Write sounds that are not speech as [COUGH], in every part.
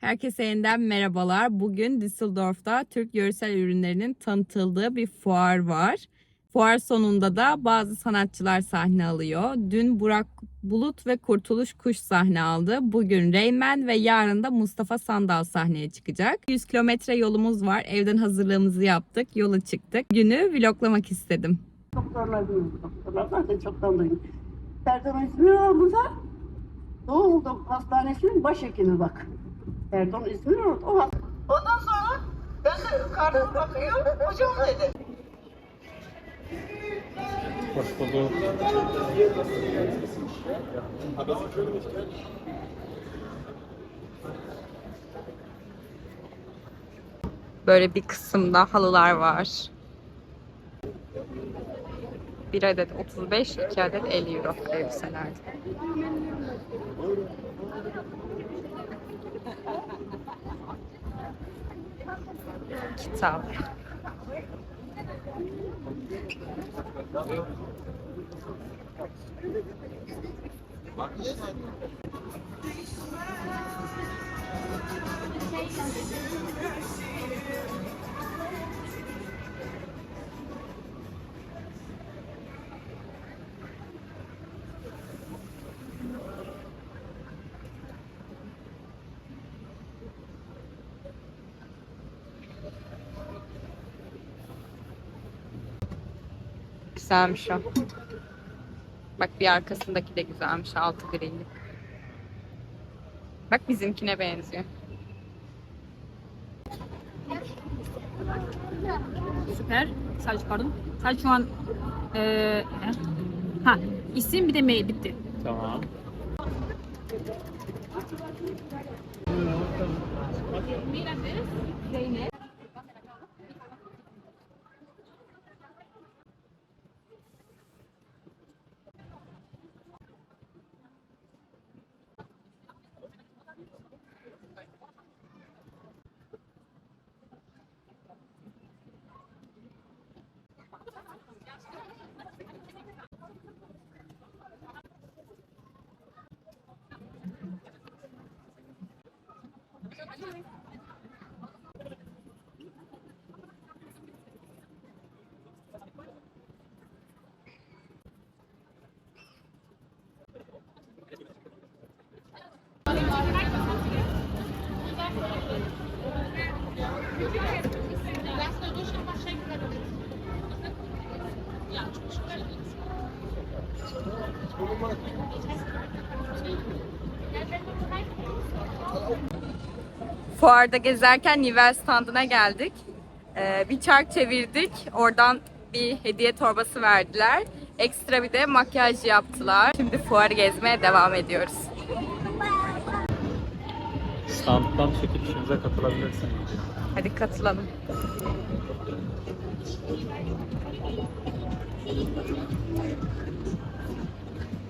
Herkese yeniden merhabalar. Bugün Düsseldorf'ta Türk yöresel ürünlerinin tanıtıldığı bir fuar var. Fuar sonunda da bazı sanatçılar sahne alıyor. Dün Burak Bulut ve Kurtuluş Kuş sahne aldı. Bugün Reymen ve yarın da Mustafa Sandal sahneye çıkacak. 100 kilometre yolumuz var. Evden hazırlığımızı yaptık. Yola çıktık. Günü vloglamak istedim. Doktorlar değil, doktorlar zaten çoktan. Erdoğan İzmir orada Doğum Dok- Hastanesi'nin başhekimi bak. Erdoğan İzmir orada. O Ondan sonra ben de karnım bakıyor, hocam dedi. Hoş bulduk. Böyle bir kısımda halılar var. Bir adet 35, iki adet 50 euro elbiselerde. Kitap. Güzelmiş o. Bak bir arkasındaki de güzelmiş. Altı grili. Bak bizimkine benziyor. Süper. Sadece pardon. Sadece şu an eee ha isim bir de mail bitti. Tamam. Adres Zeynep. Fuarda gezerken Nivel standına geldik. Ee, bir çark çevirdik. Oradan bir hediye torbası verdiler. Ekstra bir de makyaj yaptılar. Şimdi fuarı gezmeye devam ediyoruz. Standtan çekilişimize katılabilirsin. Hadi katılalım.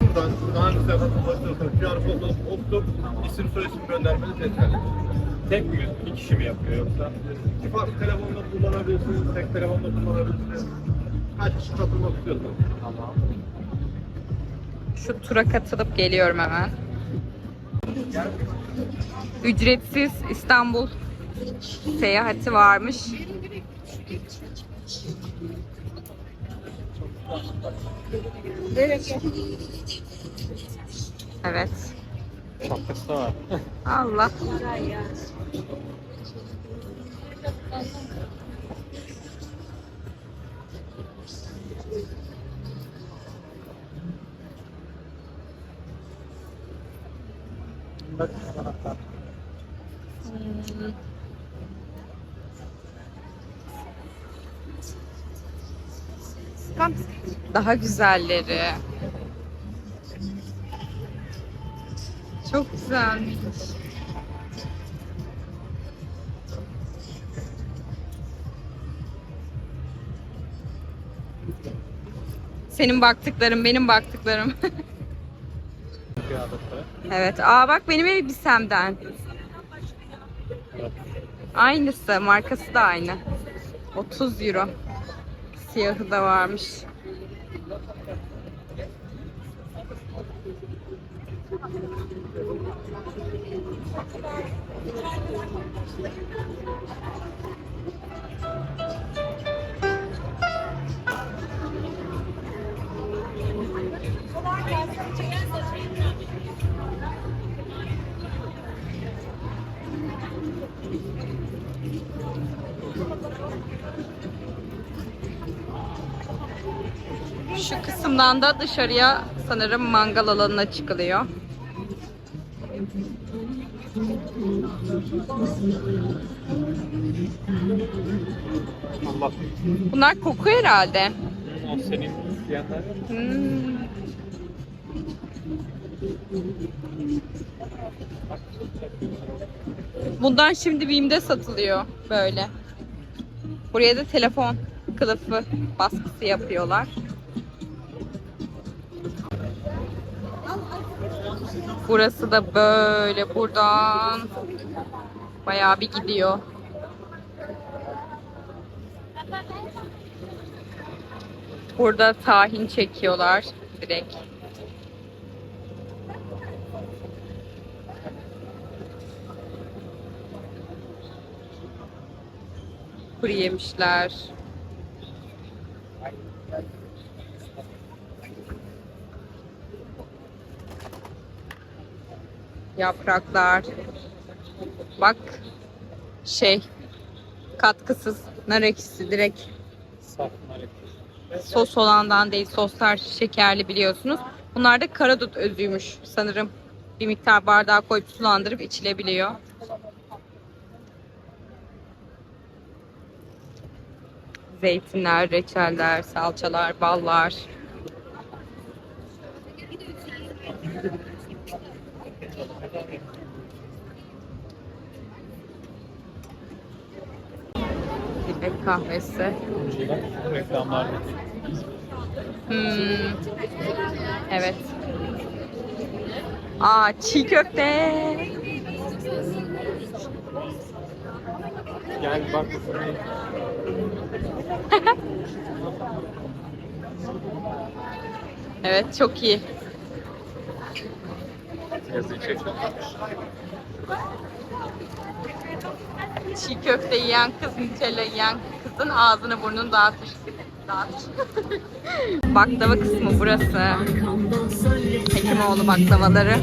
Buradan daha güzel ulaştırırsanız QR kodunu okutup isim soyisim göndermeniz yeterli. Tek mi? Bir kişi mi yapıyor yoksa? İki farklı telefonla kullanabilirsiniz, tek telefonla kullanabilirsiniz. Kaç kişi katılmak istiyorsanız. Tamam. Şu tura katılıp geliyorum hemen. Ücretsiz İstanbul seyahati varmış. Evet. Çok kısa var. Allah. Bak, Daha güzelleri. Çok güzelmiş. Senin baktıkların, benim baktıklarım. [LAUGHS] Evet. Aa bak benim elbisemden. Aynısı. Markası da aynı. 30 euro. Siyahı da varmış. Thank you. Şu kısımdan da dışarıya sanırım mangal alanına çıkılıyor. Allah. Bunlar koku herhalde. O senin. Hmm. Bundan şimdi BİM'de satılıyor böyle. Buraya da telefon kılıfı baskısı yapıyorlar. Burası da böyle buradan bayağı bir gidiyor. Burada tahin çekiyorlar direkt. Kuru yemişler. Yapraklar. Bak şey katkısız nar ekşisi direkt Saf nar sos olandan değil soslar şekerli biliyorsunuz. Bunlar da karadut özüymüş sanırım. Bir miktar bardağa koyup sulandırıp içilebiliyor. Zeytinler, reçeller, salçalar, ballar. Kahvesi. Reklamlardaki. Hmm. Evet. Aa çiğ köfte. Gel bak. [LAUGHS] Evet çok iyi. Yazıyı çek. Çiğ köfte yiyen kız, Nutella yiyen kızın ağzını burnunu dağıtır. [LAUGHS] Baklava kısmı burası. Hekimoğlu baklavaları.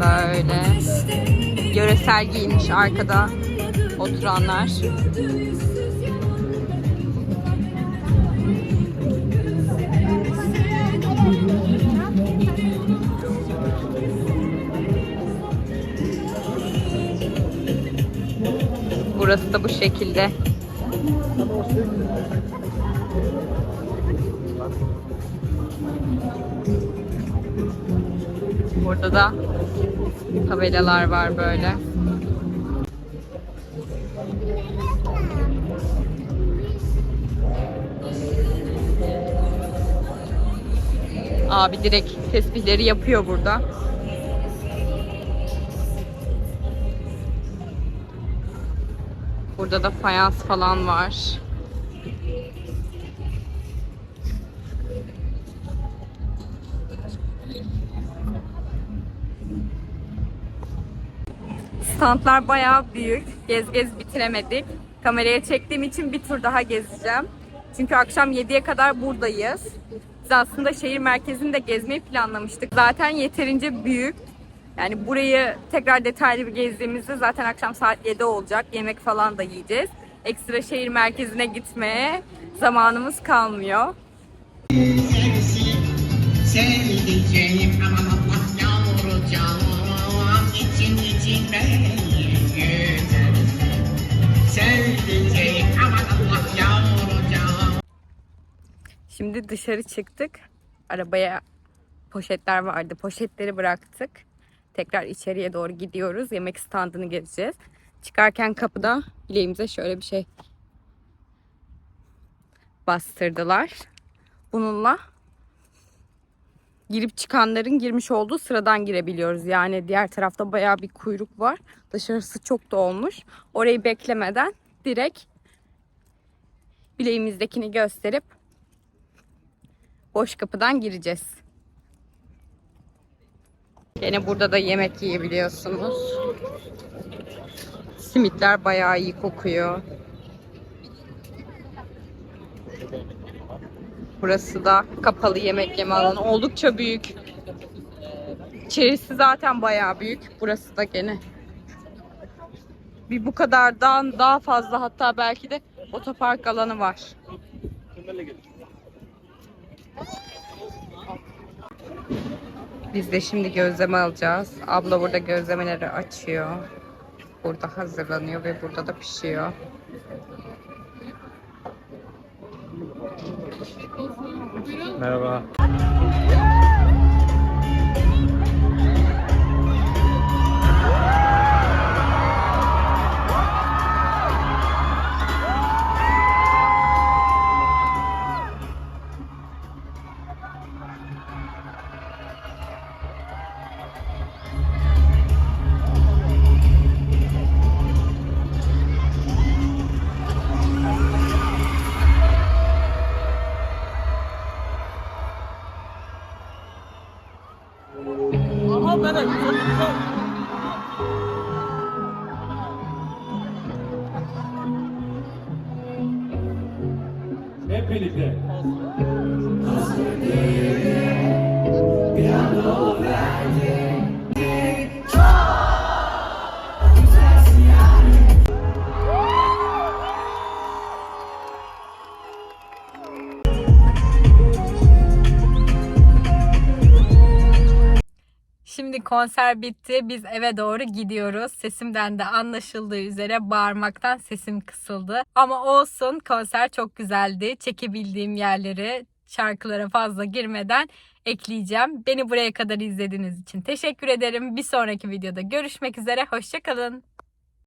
Böyle. Yöresel giyinmiş arkada oturanlar. Şekilde. Burada da tabelalar var böyle. Abi direkt tesbihleri yapıyor burada. Burada da fayans falan var. Standlar bayağı büyük. Gez gez bitiremedik. Kameraya çektiğim için bir tur daha gezeceğim. Çünkü akşam 7'ye kadar buradayız. Biz aslında şehir merkezini de gezmeyi planlamıştık. Zaten yeterince büyük. Yani burayı tekrar detaylı bir gezdiğimizde zaten akşam saat 7 olacak. Yemek falan da yiyeceğiz. Ekstra şehir merkezine gitmeye zamanımız kalmıyor. Şimdi dışarı çıktık. Arabaya poşetler vardı. Poşetleri bıraktık. Tekrar içeriye doğru gidiyoruz. Yemek standını gezeceğiz. Çıkarken kapıda bileğimize şöyle bir şey bastırdılar. Bununla girip çıkanların girmiş olduğu sıradan girebiliyoruz. Yani diğer tarafta bayağı bir kuyruk var. Dışarısı çok dolmuş. Orayı beklemeden direkt bileğimizdekini gösterip boş kapıdan gireceğiz. Gene burada da yemek yiyebiliyorsunuz. Simitler bayağı iyi kokuyor. Burası da kapalı yemek yeme alanı. Oldukça büyük. İçerisi zaten bayağı büyük. Burası da gene. Bir bu kadardan daha fazla hatta belki de otopark alanı var. Biz de şimdi gözleme alacağız. Abla burada gözlemeleri açıyor. Burada hazırlanıyor ve burada da pişiyor. Merhaba. Hep birlikte. Şimdi konser bitti. Biz eve doğru gidiyoruz. Sesimden de anlaşıldığı üzere bağırmaktan sesim kısıldı. Ama olsun konser çok güzeldi. Çekebildiğim yerleri şarkılara fazla girmeden ekleyeceğim. Beni buraya kadar izlediğiniz için teşekkür ederim. Bir sonraki videoda görüşmek üzere. Hoşçakalın.